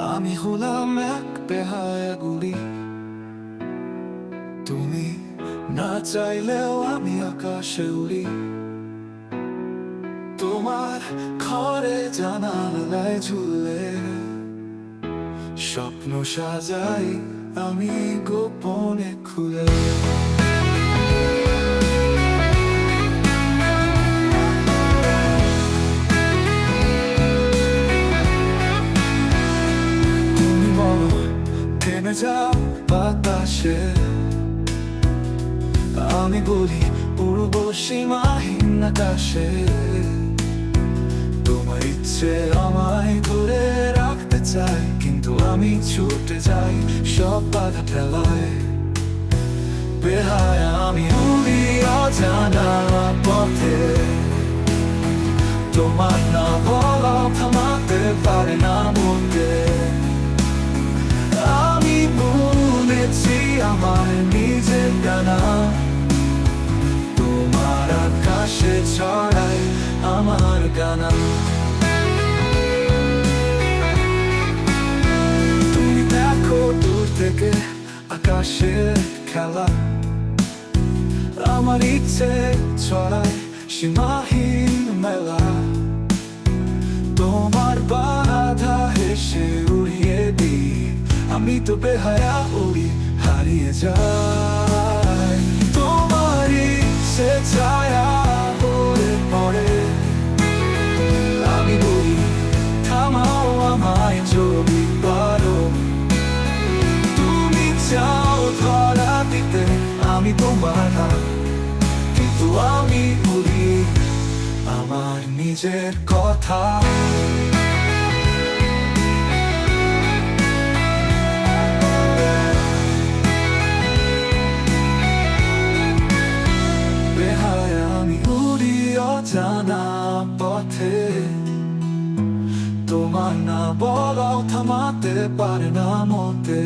আমি হলাম এক বেহায়া গুলি তুমি না চাইলেও আমি আকাশে উড়ি। তোমার ঘরে জানালায় ঝুলে স্বপ্ন সাজাই আমি গোপনে খুলে। থেমে যাও বাতাসে, আমি বলি পূর্ব সীমাহীন আকাশে। তোমার ইচ্ছে আমায় ধরে রাখতে চাই কিন্তু আমি ছুটে যাই সব বাধা ঠেলায়। বেহায় আমি উড়ি অজানা পথে। তোমার না বলা থামাতে পারে না মধ্যে আমার নিজের গানা তোমার আকাশে ছড়াই আমার তুমি দেখো দূর থেকে খেলা। আমার ইচ্ছে ছড়াই সীমাহীন মেলা। তোমার বাধা হেসে উড়িয়ে দি আমি তো বেহায়া উড়ি হারিয়ে যাই তোমার ইচ্ছে ছায়া হয়ে পড়ে। আমি বলি, থামাও আমায় যদি পারো। তুমি চাও ধরা দিতে, আমি তোমার হাত। কিন্তু আমি বলি, আমার নিজের কথা না বলাও থামাতে পারে না মতে